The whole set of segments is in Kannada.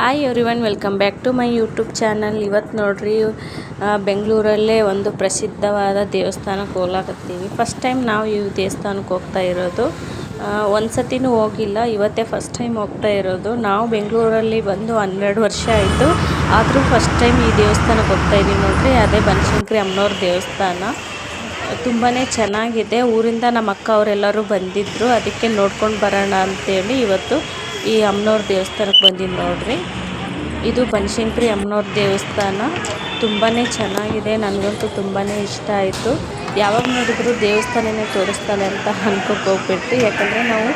Hi everyone welcome back to my YouTube channel ಇವತ್ತು ನೋಡ್ರಿ ಬೆಂಗಳೂರಲ್ಲೇ ಒಂದು ಪ್ರಸಿದ್ಧವಾದ ದೇವಸ್ಥಾನಕ್ಕೆ ಹೋಗ್ಲಾಕತ್ತೀವಿ. ಫಸ್ಟ್ ಟೈಮ್ ನಾವು ಈ ದೇವಸ್ಥಾನಕ್ಕೆ ಹೋಗ್ತಾ ಇರೋದು. ಒಂದು ಸತಿನೂ ಹೋಗಿಲ್ಲ, ಇವತ್ತೇ ಫಸ್ಟ್ ಟೈಮ್ ಹೋಗ್ತಾ ಇರೋದು. ನಾವು ಬೆಂಗಳೂರಲ್ಲಿ ಬಂದು ಹನ್ನೆರಡು ವರ್ಷ ಆಯಿತು. ಆದರೂ ಫಸ್ಟ್ ಟೈಮ್ ಈ ದೇವಸ್ಥಾನಕ್ಕೆ ಹೋಗ್ತಾ ಇದ್ದೀವಿ ನೋಡ್ರಿ. ಅದೇ ಬನಶಂಕರಿ ಅಮ್ಮನವ್ರ ದೇವಸ್ಥಾನ. ತುಂಬಾ ಚೆನ್ನಾಗಿದೆ. ಊರಿಂದ ನಮ್ಮ ಅಕ್ಕ ಅವರೆಲ್ಲರೂ ಬಂದಿದ್ದರು ಅದಕ್ಕೆ ನೋಡ್ಕೊಂಡು ಬರೋಣ ಅಂತೇಳಿ ಇವತ್ತು ಈ ಅಮ್ಮನವ್ರ ದೇವಸ್ಥಾನಕ್ಕೆ ಬಂದಿದ್ದು ನೋಡ್ರಿ. ಇದು ಬನಶಂಕರಿ ಅಮ್ಮನವ್ರ ದೇವಸ್ಥಾನ. ತುಂಬಾ ಚೆನ್ನಾಗಿದೆ. ನನಗಂತೂ ತುಂಬಾ ಇಷ್ಟ ಆಯಿತು. ಯಾವಾಗ ನೋಡಿದ್ರು ದೇವಸ್ಥಾನನೇ ತೋರಿಸ್ತಾನೆ ಅಂತ ಅನ್ಕೋಕೆ ಹೋಗ್ಬಿಡ್ತೀವಿ ಯಾಕಂದರೆ ನಾವು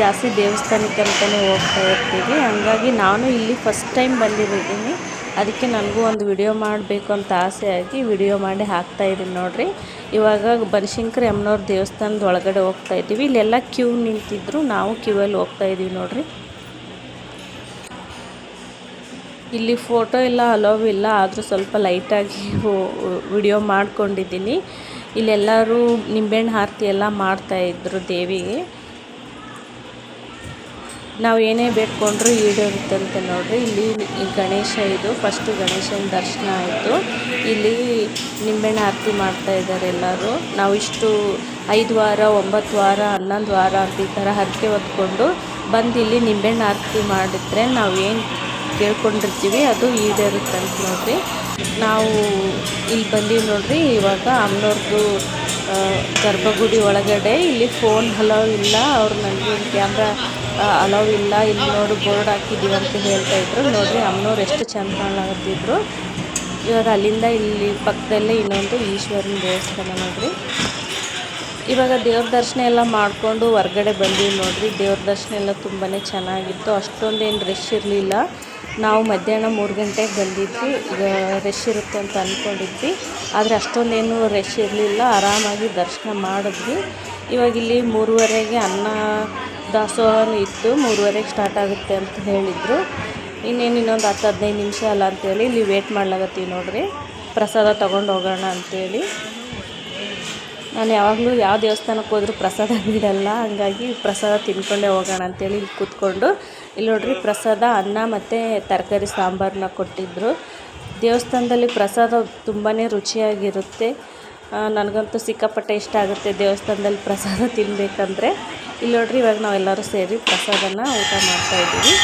ಜಾಸ್ತಿ ದೇವಸ್ಥಾನಕ್ಕೆ ಅಂತಲೇ ಹೋಗ್ತಾ ಇರ್ತೀವಿ. ಹಂಗಾಗಿ ನಾನು ಇಲ್ಲಿ ಫಸ್ಟ್ ಟೈಮ್ ಬಂದಿದ್ದೀನಿ ಅದಕ್ಕೆ ನನಗೂ ಒಂದು ವಿಡಿಯೋ ಮಾಡಬೇಕು ಅಂತ ಆಸೆ ಆಗಿ ವಿಡಿಯೋ ಮಾಡಿ ಹಾಕ್ತಾ ಇದ್ದೀನಿ ನೋಡಿರಿ. ಇವಾಗ ಬನಶಂಕರಿ ಅಮ್ಮನವ್ರ ದೇವಸ್ಥಾನದ ಒಳಗಡೆ ಹೋಗ್ತಾ ಇದ್ದೀವಿ. ಇಲ್ಲೆಲ್ಲ ಕ್ಯೂ ನಿಂತಿದ್ರು ನಾವು ಕ್ಯೂ ಅಲ್ಲಿ ಹೋಗ್ತಾ ಇದ್ದೀವಿ ನೋಡ್ರಿ. ಇಲ್ಲಿ ಫೋಟೋ ಎಲ್ಲ ಅಲೋವ್ ಇಲ್ಲ, ಆದರೂ ಸ್ವಲ್ಪ ಲೈಟಾಗಿ ವಿಡಿಯೋ ಮಾಡ್ಕೊಂಡಿದ್ದೀನಿ. ಇಲ್ಲೆಲ್ಲರೂ ನಿಂಬೆಹಣ್ಣು ಆರತಿ ಎಲ್ಲ ಮಾಡ್ತಾಯಿದ್ರು ದೇವಿಗೆ. ನಾವು ಏನೇ ಬೇಡ್ಕೊಂಡ್ರು ಈಡೇರುತ್ತಂತೆ ನೋಡಿರಿ. ಇಲ್ಲಿ ಗಣೇಶ ಇದು ಫಸ್ಟು ಗಣೇಶನ ದರ್ಶನ ಆಯಿತು. ಇಲ್ಲಿ ನಿಂಬೆಹಣ್ಣು ಆರತಿ ಮಾಡ್ತಾ ಇದ್ದಾರೆ ಎಲ್ಲರೂ. ನಾವು ಇಷ್ಟು ಐದು ವಾರ, ಒಂಬತ್ತು ವಾರ, ಹನ್ನೊಂದು ವಾರ ಅಂತ ಈ ಥರ ಹರಕೆ ಹೊತ್ಕೊಂಡು ಬಂದು ಇಲ್ಲಿ ನಿಂಬೆಹಣ್ಣು ಆರತಿ ಮಾಡಿದ್ರೆ ನಾವು ಏನು ಕೇಳ್ಕೊಂಡಿರ್ತೀವಿ, ಅದು ಈಡೇರುತ್ತಂತ ನೋಡ್ರಿ. ನಾವು ಇಲ್ಲಿ ಬಂದೀವಿ ನೋಡ್ರಿ, ಇವಾಗ ಅಮ್ಮನವ್ರದ್ದು ಗರ್ಭಗುಡಿ ಒಳಗಡೆ. ಇಲ್ಲಿ ಫೋನ್ ಹಲವು ಇಲ್ಲ, ಅವ್ರು ನನಗೆ ಕ್ಯಾಮ್ರಾ ಅಲೌ ಇಲ್ಲ. ಇಲ್ಲಿ ನೋಡು ಬೋರ್ಡ್ ಹಾಕಿದ್ದೀವಿ ಅಂತ ಹೇಳ್ತಾ ಇದ್ರು. ನೋಡ್ರಿ, ಅಮ್ಮನವ್ರು ಎಷ್ಟು ಚೆಂದ ಕಾಣಲಾಗತ್ತಿದ್ರು ಇವಾಗ ಅಲ್ಲಿಂದ ಇಲ್ಲಿ ಪಕ್ಕದಲ್ಲೇ ಇನ್ನೊಂದು ಈಶ್ವರನ ದೇವಸ್ಥಾನ ನೋಡ್ರಿ. ಇವಾಗ ದೇವ್ರ ದರ್ಶನ ಎಲ್ಲ ಮಾಡಿಕೊಂಡು ಹೊರ್ಗಡೆ ಬಂದೀವಿ ನೋಡಿರಿ. ದೇವ್ರ ದರ್ಶನ ಎಲ್ಲ ತುಂಬಾ ಚೆನ್ನಾಗಿತ್ತು. ಅಷ್ಟೊಂದೇನು ರಶ್ ಇರಲಿಲ್ಲ. ನಾವು ಮಧ್ಯಾಹ್ನ ಮೂರು ಗಂಟೆಗೆ ಬಂದಿದ್ವಿ. ಈಗ ರಶ್ ಇರುತ್ತೆ ಅಂತ ಅಂದ್ಕೊಂಡಿದ್ವಿ ಆದರೆ ಅಷ್ಟೊಂದೇನು ರಶ್ ಇರಲಿಲ್ಲ. ಆರಾಮಾಗಿ ದರ್ಶನ ಮಾಡಿದ್ವಿ. ಇವಾಗ ಇಲ್ಲಿ ಮೂರುವರೆಗೆ ಅನ್ನ ದಾಸೋಹನೂ ಇತ್ತು. ಮೂರುವರೆಗೆ ಸ್ಟಾರ್ಟ್ ಆಗುತ್ತೆ ಅಂತ ಹೇಳಿದರು. ಇನ್ನೇನು ಇನ್ನೊಂದು ಹತ್ತು ಹದಿನೈದು ನಿಮಿಷ ಅಲ್ಲ ಅಂತೇಳಿ ಇಲ್ಲಿ ವೇಟ್ ಮಾಡ್ಲಾಗತ್ತೀವಿ ನೋಡಿರಿ. ಪ್ರಸಾದ ತೊಗೊಂಡು ಹೋಗೋಣ ಅಂತೇಳಿ. ನಾನು ಯಾವಾಗಲೂ ಯಾವ ದೇವಸ್ಥಾನಕ್ಕೆ ಹೋದರೂ ಪ್ರಸಾದ ಬಿಡಲ್ಲ ಹಂಗಾಗಿ ಪ್ರಸಾದ ತಿನ್ಕೊಂಡೇ ಹೋಗೋಣ ಅಂತೇಳಿ ಇಲ್ಲಿ ಕೂತ್ಕೊಂಡು. ಇಲ್ಲಿ ನೋಡ್ರಿ ಪ್ರಸಾದ, ಅನ್ನ ಮತ್ತು ತರಕಾರಿ ಸಾಂಬಾರನ್ನ ಕೊಟ್ಟಿದ್ದರು ದೇವಸ್ಥಾನದಲ್ಲಿ ಪ್ರಸಾದ ತುಂಬಾ ರುಚಿಯಾಗಿರುತ್ತೆ. ನನಗಂತೂ ಸಿಕ್ಕಾಪಟ್ಟೆ ಇಷ್ಟ ಆಗುತ್ತೆ ದೇವಸ್ಥಾನದಲ್ಲಿ ಪ್ರಸಾದ ತಿನ್ನಬೇಕಂದ್ರೆ ಇಲ್ಲಿ ನೋಡ್ರಿ ಇವಾಗ ನಾವೆಲ್ಲರೂ ಸೇರಿ ಪ್ರಸಾದನ ಊಟ ಮಾಡ್ತಾಯಿದ್ದೀವಿ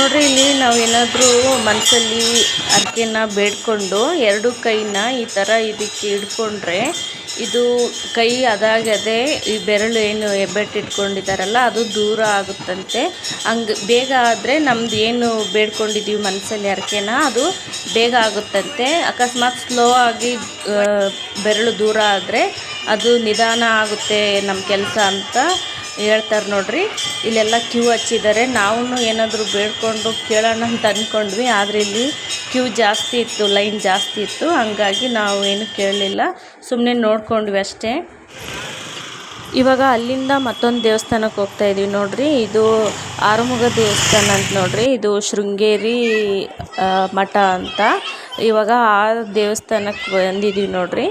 ನೋಡ್ರಿ, ಇಲ್ಲಿ ನಾವು ಏನಾದರೂ ಮನಸ್ಸಲ್ಲಿ ಅರ್ಕೆನ ಬೇಡ್ಕೊಂಡು ಎರಡು ಕೈನ ಈ ಥರ ಇದಕ್ಕೆ ಹಿಡ್ಕೊಂಡ್ರೆ ಇದು ಕೈ ಅದಾಗದೆ ಈ ಬೆರಳು ಏನು ಹೆಬ್ಬೆಟ್ಟು ಇಟ್ಕೊಂಡಿದ್ದಾರಲ್ಲ, ಅದು ದೂರ ಆಗುತ್ತಂತೆ. ಹಂಗೆ ಬೇಗ ಆದರೆ ನಮ್ದು ಏನು ಬೇಡ್ಕೊಂಡಿದ್ದೀವಿ ಮನಸ್ಸಲ್ಲಿ ಅರ್ಕೆನ, ಅದು ಬೇಗ ಆಗುತ್ತಂತೆ. ಅಕಸ್ಮಾತ್ ಸ್ಲೋ ಆಗಿ ಬೆರಳು ದೂರ ಆದರೆ ಅದು ನಿಧಾನ ಆಗುತ್ತೆ ನಮ್ಮ ಕೆಲಸ ಅಂತ. ಹೇಳ್ತಾರೆ ನೋಡಿರಿ. ಇಲ್ಲೆಲ್ಲ ಕ್ಯೂ ಹಚ್ಚಿದ್ದಾರೆ ನಾವು ಏನಾದರೂ ಬೇಡ್ಕೊಂಡು ಕೇಳೋಣ ಅಂತ ಅಂದ್ಕೊಂಡ್ವಿ ಆದರೆ ಇಲ್ಲಿ ಕ್ಯೂ ಜಾಸ್ತಿ ಇತ್ತು, ಲೈನ್ ಜಾಸ್ತಿ ಇತ್ತು. ಹಂಗಾಗಿ ನಾವು ಏನು ಕೇಳಲಿಲ್ಲ. ಸುಮ್ಮನೆ ನೋಡ್ಕೊಂಡ್ವಿ ಅಷ್ಟೇ. ಇವಾಗ ಅಲ್ಲಿಂದ ಮತ್ತೊಂದು ದೇವಸ್ಥಾನಕ್ಕೆ ಹೋಗ್ತಾ ಇದೀವಿ ನೋಡಿರಿ. ಇದು ಆರುಮುಗ ದೇವಸ್ಥಾನ ಅಂತ ನೋಡ್ರಿ. ಇದು ಶೃಂಗೇರಿ ಮಠ ಅಂತ. ಇವಾಗ ಆ ದೇವಸ್ಥಾನಕ್ಕೆ ಬಂದಿದ್ದೀವಿ ನೋಡ್ರಿ.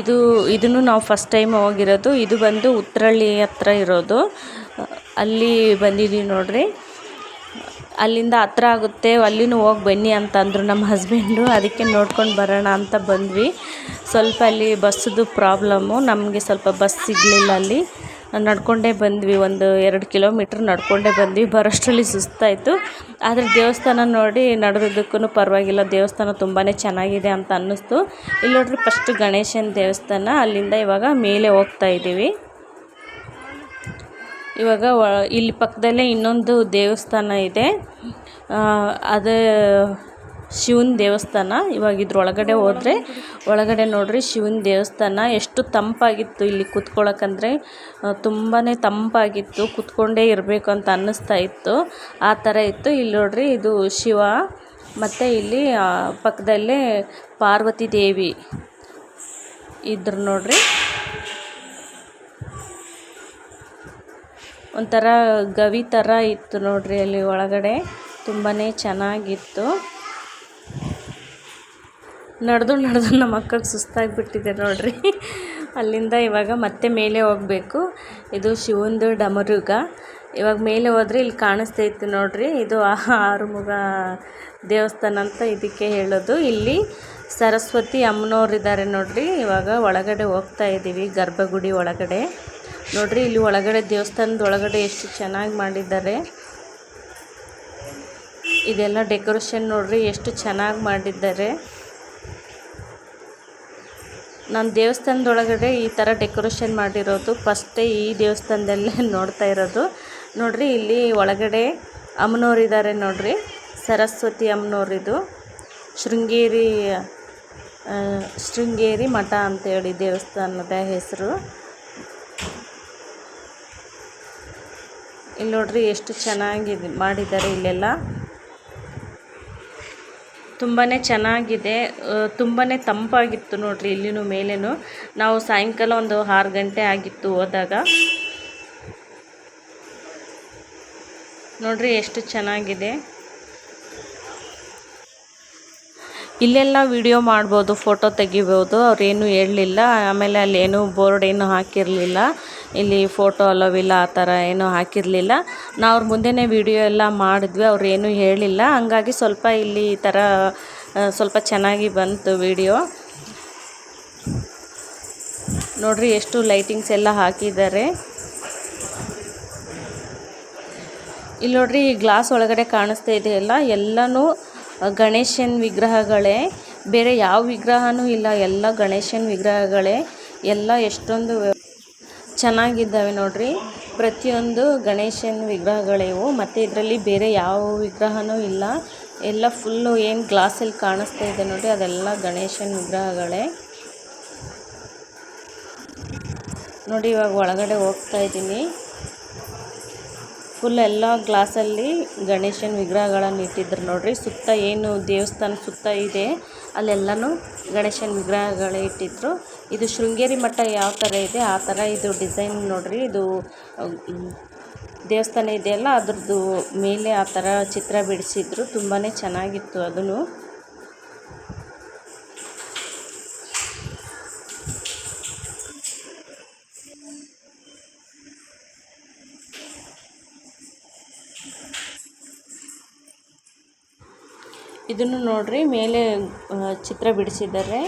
ಇದು ಇದನ್ನು ನಾವು ಫಸ್ಟ್ ಟೈಮ್ ಹೋಗಿರೋದು. ಇದು ಬಂದು ಉತ್ರಳ್ಳಿ ಹತ್ರ ಇರೋದು. ಅಲ್ಲಿ ಬಂದಿದ್ದೀವಿ ನೋಡ್ರಿ. ಅಲ್ಲಿಂದ ಹತ್ರ ಆಗುತ್ತೆ. ಅಲ್ಲಿನೂ ಹೋಗಿ ಬನ್ನಿ ಅಂತಂದರು ನಮ್ಮ ಹಸ್ಬೆಂಡು ಅದಕ್ಕೆ ನೋಡ್ಕೊಂಡು ಬರೋಣ ಅಂತ ಬಂದ್ವಿ. ಸ್ವಲ್ಪ ಅಲ್ಲಿ ಬಸ್ಸದು ಪ್ರಾಬ್ಲಮ್ಮು ನಮಗೆ ಸ್ವಲ್ಪ ಬಸ್ ಸಿಗಲಿಲ್ಲ ಅಲ್ಲಿ. ನಡ್ಕೊಂಡೇ ಬಂದ್ವಿ, ಒಂದು ಎರಡು ಕಿಲೋಮೀಟ್ರ್ ನಡ್ಕೊಂಡೇ ಬಂದ್ವಿ. ಬರೋಷ್ಟರಲ್ಲಿ ಸುಸ್ತಾಯಿತು. ಆದರೆ ದೇವಸ್ಥಾನ ನೋಡಿ ನಡೆದಿದ್ದಕ್ಕೂ ಪರವಾಗಿಲ್ಲ. ದೇವಸ್ಥಾನ ತುಂಬಾ ಚೆನ್ನಾಗಿದೆ ಅಂತ ಅನ್ನಿಸ್ತು. ಇಲ್ಲಿ ನೋಡ್ರಿ ಫಸ್ಟ್ ಗಣೇಶನ ದೇವಸ್ಥಾನ. ಅಲ್ಲಿಂದ ಇವಾಗ ಮೇಲೆ ಹೋಗ್ತಾ ಇದ್ದೀವಿ. ಇವಾಗ ಇಲ್ಲಿ ಪಕ್ಕದಲ್ಲೇ ಇನ್ನೊಂದು ದೇವಸ್ಥಾನ ಇದೆ. ಅದು ಶಿವನ ದೇವಸ್ಥಾನ ಇವಾಗ ಇದ್ರೊಳಗಡೆ ಹೋದರೆ, ಒಳಗಡೆ ನೋಡ್ರಿ ಶಿವನ ದೇವಸ್ಥಾನ. ಎಷ್ಟು ತಂಪಾಗಿತ್ತು ಇಲ್ಲಿ ಕೂತ್ಕೊಳ್ಳೋಕಂದ್ರೆ ತುಂಬಾ ತಂಪಾಗಿತ್ತು. ಕೂತ್ಕೊಂಡೇ ಇರಬೇಕು ಅಂತ ಅನ್ನಿಸ್ತಾ ಇತ್ತು. ಆ ಥರ ಇತ್ತು. ಇಲ್ಲಿ ನೋಡ್ರಿ ಇದು ಶಿವ ಮತ್ತು ಇಲ್ಲಿ ಪಕ್ಕದಲ್ಲೇ ಪಾರ್ವತಿ ದೇವಿ ಇದ್ರು ನೋಡ್ರಿ. ಒಂಥರ ಗವಿ ಥರ ಇತ್ತು ನೋಡ್ರಿ ಅಲ್ಲಿ ಒಳಗಡೆ. ತುಂಬಾ ಚೆನ್ನಾಗಿತ್ತು. ನಡೆದು ನಡೆದು ನಮ್ಮ ಸುಸ್ತಾಗಿ ಸುಸ್ತಾಗಿಬಿಟ್ಟಿದೆ ನೋಡಿರಿ. ಅಲ್ಲಿಂದ ಇವಾಗ ಮತ್ತೆ ಮೇಲೆ ಹೋಗಬೇಕು. ಇದು ಶಿವಂದು ಡಮರುಗ. ಇವಾಗ ಮೇಲೆ ಹೋದರೆ ಇಲ್ಲಿ ಕಾಣಿಸ್ತೈತೆ ನೋಡ್ರಿ. ಇದು ಆರುಮುಗ ದೇವಸ್ಥಾನ ಅಂತ ಇದಕ್ಕೆ ಹೇಳೋದು. ಇಲ್ಲಿ ಸರಸ್ವತಿ ಅಮ್ಮನವ್ರು ಇದ್ದಾರೆ ನೋಡ್ರಿ. ಇವಾಗ ಒಳಗಡೆ ಹೋಗ್ತಾ ಇದ್ದೀವಿ ಗರ್ಭಗುಡಿ ಒಳಗಡೆ. ನೋಡ್ರಿ, ಇಲ್ಲಿ ಒಳಗಡೆ ದೇವಸ್ಥಾನದ ಒಳಗಡೆ ಎಷ್ಟು ಚೆನ್ನಾಗಿ ಮಾಡಿದ್ದಾರೆ. ಇದೆಲ್ಲ ಡೆಕೋರೇಷನ್ ನೋಡಿರಿ, ಎಷ್ಟು ಚೆನ್ನಾಗಿ ಮಾಡಿದ್ದಾರೆ. ನಾನು ದೇವಸ್ಥಾನದೊಳಗಡೆ ಈ ಥರ ಡೆಕೋರೇಷನ್ ಮಾಡಿರೋದು ಫಸ್ಟೇ ಈ ದೇವಸ್ಥಾನದಲ್ಲೇ ನೋಡ್ತಾ ಇರೋದು. ನೋಡ್ರಿ, ಇಲ್ಲಿ ಒಳಗಡೆ ಅಮ್ಮನವರಿದ್ದಾರೆ ನೋಡ್ರಿ. ಸರಸ್ವತಿ ಅಮ್ಮನವ್ರಿದು ಶೃಂಗೇರಿ ಶೃಂಗೇರಿ ಮಠ ಅಂತೇಳಿ ದೇವಸ್ಥಾನದ ಹೆಸರು. ಇಲ್ಲಿ ನೋಡ್ರಿ ಎಷ್ಟು ಚೆನ್ನಾಗಿ ಮಾಡಿದ್ದಾರೆ ಇಲ್ಲೆಲ್ಲ. ತುಂಬಾ ಚೆನ್ನಾಗಿದೆ ತುಂಬಾ ತಂಪಾಗಿತ್ತು ನೋಡ್ರಿ ಇಲ್ಲಿನೂ ಮೇಲೇನು. ನಾವು ಸಾಯಂಕಾಲ ಒಂದು ಆರು ಗಂಟೆ ಆಗಿತ್ತು ಹೋದಾಗ. ನೋಡ್ರಿ ಎಷ್ಟು ಚೆನ್ನಾಗಿದೆ. ಇಲ್ಲೆಲ್ಲ ವಿಡಿಯೋ ಮಾಡ್ಬೋದು, ಫೋಟೋ ತೆಗಿಬೋದು ಅವ್ರೇನು ಹೇಳಲಿಲ್ಲ. ಆಮೇಲೆ ಅಲ್ಲೇನು ಬೋರ್ಡ್ ಏನು ಹಾಕಿರಲಿಲ್ಲ. ಇಲ್ಲಿ ಫೋಟೋ ಅಲೋವಿಲ್ಲ ಆ ಥರ ಏನೂ ಹಾಕಿರಲಿಲ್ಲ. ನಾವು ಅವ್ರ ಮುಂದೆನೇ ವೀಡಿಯೋ ಎಲ್ಲ ಮಾಡಿದ್ವಿ, ಅವ್ರು ಏನೂ ಹೇಳಿಲ್ಲ. ಹಂಗಾಗಿ ಸ್ವಲ್ಪ ಇಲ್ಲಿ ಈ ಥರ ಸ್ವಲ್ಪ ಚೆನ್ನಾಗಿ ಬಂತು ವಿಡಿಯೋ ನೋಡ್ರಿ ಎಷ್ಟು ಲೈಟಿಂಗ್ಸ್ ಎಲ್ಲ ಹಾಕಿದ್ದಾರೆ. ಇಲ್ಲಿ ನೋಡ್ರಿ ಈ ಗ್ಲಾಸ್ ಒಳಗಡೆ ಕಾಣಿಸ್ತಾ ಇದೆಯಲ್ಲ ಎಲ್ಲನೂ ಗಣೇಶನ ವಿಗ್ರಹಗಳೇ. ಬೇರೆ ಯಾವ ವಿಗ್ರಹನೂ ಇಲ್ಲ, ಎಲ್ಲ ಗಣೇಶನ ವಿಗ್ರಹಗಳೇ. ಎಲ್ಲ ಎಷ್ಟೊಂದು ಚೆನ್ನಾಗಿದ್ದಾವೆ ನೋಡ್ರಿ. ಪ್ರತಿಯೊಂದು ಗಣೇಶನ ವಿಗ್ರಹಗಳಿವು. ಮತ್ತು ಇದರಲ್ಲಿ ಬೇರೆ ಯಾವ ವಿಗ್ರಹನೂ ಇಲ್ಲ. ಎಲ್ಲ ಫುಲ್ಲು ಏನು ಗ್ಲಾಸಲ್ಲಿ ಕಾಣಿಸ್ತಾ ಇದೆ ನೋಡ್ರಿ. ಅದೆಲ್ಲ ಗಣೇಶನ ವಿಗ್ರಹಗಳೇ. ನೋಡಿ ಇವಾಗ ಒಳಗಡೆ ಹೋಗ್ತಾ ಇದ್ದೀನಿ. ಫುಲ್ ಎಲ್ಲ ಗ್ಲಾಸಲ್ಲಿ ಗಣೇಶನ ವಿಗ್ರಹಗಳನ್ನು ಇಟ್ಟಿದ್ರು ನೋಡ್ರಿ. ಸುತ್ತ ಏನು ದೇವಸ್ಥಾನ ಸುತ್ತ ಇದೆ, ಅಲ್ಲೆಲ್ಲನೂ ಗಣೇಶನ ವಿಗ್ರಹಗಳೇ ಇಟ್ಟಿದ್ರು. ಇದು ಶೃಂಗೇರಿ ಮಠ ಯಾವ ಥರ ಇದೆ, ಆ ಥರ ಇದು ಡಿಸೈನ್ ನೋಡ್ರಿ. ಇದು ದೇವಸ್ಥಾನ ಇದೆಯಲ್ಲ ಅದ್ರದ್ದು ಮೇಲೆ ಆ ಥರ ಚಿತ್ರ ಬಿಡಿಸಿದ್ರು. ತುಂಬಾ ಚೆನ್ನಾಗಿತ್ತು ಅದನ್ನು. ಇದನ್ನು ನೋಡ್ರಿ, ಮೇಲೆ ಚಿತ್ರ ಬಿಡಿಸಿದ್ದಾರೆ.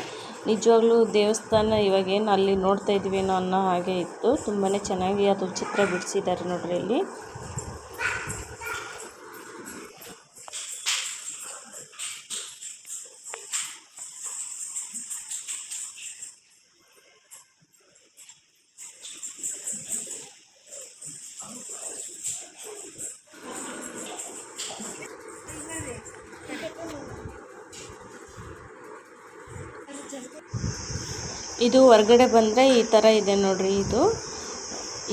ನಿಜವಾಗ್ಲೂ ದೇವಸ್ಥಾನ ಇವಾಗೇನು ಅಲ್ಲಿ ನೋಡ್ತಾ ಇದ್ದೀವಿ ಅನ್ನೋ ಹಾಗೆ ಇತ್ತು. ತುಂಬಾನೇ ಚೆನ್ನಾಗಿ ಅದು ಚಿತ್ರ ಬಿಡಿಸಿದ್ದಾರೆ ನೋಡ್ರಿ ಇಲ್ಲಿ. ಇದು ಹೊರಗಡೆ ಬಂದರೆ ಈ ಥರ ಇದೆ ನೋಡ್ರಿ ಇದು.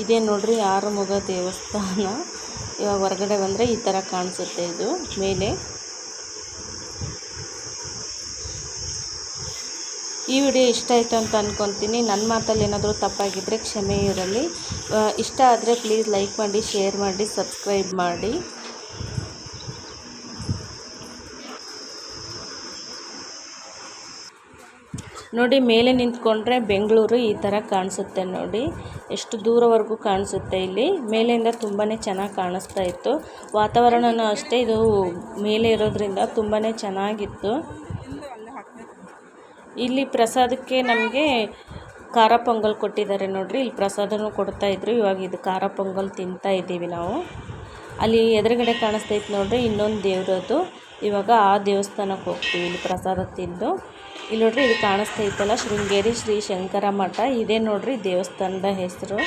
ಇದೆ ನೋಡ್ರಿ ಆರುಮುಗ ದೇವಸ್ಥಾನ. ಇವಾಗ ಹೊರಗಡೆ ಬಂದರೆ ಈ ಥರ ಕಾಣಿಸುತ್ತೆ ಇದು ಮೇಲೆ. ಈ ವಿಡಿಯೋ ಇಷ್ಟ ಆಯಿತು ಅಂತ ಅಂದ್ಕೊತೀನಿ ನನ್ನ ಮಾತಲ್ಲಿ ಏನಾದರೂ ತಪ್ಪಾಗಿದ್ದರೆ ಕ್ಷಮೆ ಇರಲಿ. ಇಷ್ಟ ಆದರೆ ಪ್ಲೀಸ್ ಲೈಕ್ ಮಾಡಿ ಶೇರ್ ಮಾಡಿ ಸಬ್ಸ್ಕ್ರೈಬ್ ಮಾಡಿ. ನೋಡಿ ಮೇಲೆ ನಿಂತ್ಕೊಂಡ್ರೆ ಬೆಂಗಳೂರು ಈ ಥರ ಕಾಣಿಸುತ್ತೆ ನೋಡಿ. ಎಷ್ಟು ದೂರವರೆಗೂ ಕಾಣಿಸುತ್ತೆ ಇಲ್ಲಿ. ಮೇಲಿಂದ ತುಂಬಾ ಚೆನ್ನಾಗಿ ಕಾಣಿಸ್ತಾ ಇತ್ತು. ವಾತಾವರಣನೂ ಅಷ್ಟೇ, ಇದು ಮೇಲೆ ಇರೋದ್ರಿಂದ ತುಂಬಾ ಚೆನ್ನಾಗಿತ್ತು. ಇಲ್ಲಿ ಪ್ರಸಾದಕ್ಕೆ ನಮಗೆ ಖಾರ ಪೊಂಗಲ್ ಕೊಟ್ಟಿದ್ದಾರೆ ನೋಡ್ರಿ. ಇಲ್ಲಿ ಪ್ರಸಾದನೂ ಕೊಡ್ತಾ ಇದ್ರು. ಇವಾಗ ಇದು ಖಾರ ಪೊಂಗಲ್ ತಿಂತಾ ಇದ್ದೀವಿ ನಾವು. ಅಲ್ಲಿ ಎದುರುಗಡೆ ಕಾಣಿಸ್ತೈತೆ ನೋಡ್ರಿ ಇನ್ನೊಂದು ದೇವ್ರದ್ದು ಇವಾಗ ಆ ದೇವಸ್ಥಾನಕ್ಕೆ ಹೋಗ್ತೀವಿ ಇಲ್ಲಿ ಪ್ರಸಾದ ತಿಂದು. ಇಲ್ಲಿ ನೋಡ್ರಿ ಇದು ಇತ್ತಲ್ಲ ಶೃಂಗೇರಿ ಶ್ರೀ ಶಂಕರ ಮಠ ಇದೇ ನೋಡ್ರಿ, ದೇವಸ್ಥಾನದ ಹೆಸರು.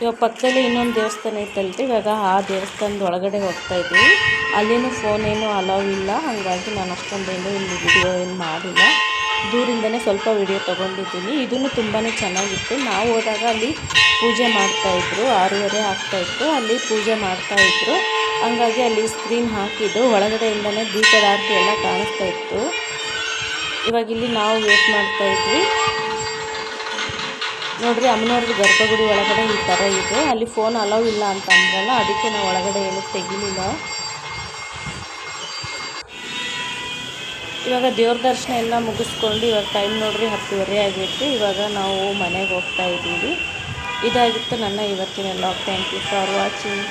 ಇವಾಗ ಪಕ್ಕದಲ್ಲಿ ಇನ್ನೊಂದು ದೇವಸ್ಥಾನ ಐತಲ್ರಿ, ಇವಾಗ ಆ ದೇವಸ್ಥಾನದ ಒಳಗಡೆ ಹೋಗ್ತಾ ಇದ್ದೀವಿ ಅಲ್ಲಿನೂ ಫೋನ್ ಏನು ಅಲೌ ಇಲ್ಲ, ಹಾಗಾಗಿ ನಾನು ಅಷ್ಟೊಂದೇನು ಇಲ್ಲಿ ವಿಡಿಯೋ ಏನು ಮಾಡಿಲ್ಲ. ದೂರಿಂದನೇ ಸ್ವಲ್ಪ ವಿಡಿಯೋ ತೊಗೊಂಡಿದ್ದೀನಿ. ಇದನ್ನು ತುಂಬಾ ಚೆನ್ನಾಗಿತ್ತು. ನಾವು ಹೋದಾಗ ಅಲ್ಲಿ ಪೂಜೆ ಮಾಡ್ತಾಯಿದ್ರು ಆರೂವರೆ ಆಗ್ತಾಯಿತ್ತು ಅಲ್ಲಿ ಪೂಜೆ ಮಾಡ್ತಾಯಿದ್ರು ಹಂಗಾಗಿ ಅಲ್ಲಿ ಸ್ಕ್ರೀನ್ ಹಾಕಿದ್ದು. ಒಳಗಡೆಯಿಂದನೇ ದೀಪದ ಆರತಿ ಎಲ್ಲ ಕಾಣಿಸ್ತಾ ಇತ್ತು. ಇವಾಗ ಇಲ್ಲಿ ನಾವು ವೇಟ್ ಮಾಡ್ತಾ ಇದ್ವಿ. ನೋಡ್ರಿ ಅಮ್ಮನವ್ರದ್ದು ಗರ್ಭಗುಡಿ ಒಳಗಡೆ ಈ ಥರ ಇದೆ. ಅಲ್ಲಿ ಫೋನ್ ಅಲೌ ಇಲ್ಲ ಅಂತ ಅಂದ್ರಲ್ಲ, ಅದಕ್ಕೆ ನಾವು ಒಳಗಡೆ ಏನು ತೆಗಿಲಿಲ್ಲ. ಇವಾಗ ದೇವ್ರ ದರ್ಶನ ಎಲ್ಲ ಮುಗಿಸ್ಕೊಂಡು ಇವಾಗ ಟೈಮ್ ನೋಡ್ರಿ ಹತ್ತುವರೆ ಆಗಿತ್ತು ಇವಾಗ ನಾವು ಮನೆಗೆ ಹೋಗ್ತಾ ಇದ್ದೀವಿ. ಇದಾಗಿತ್ತು ನನ್ನ ಇವತ್ತಿನ log thank you for watching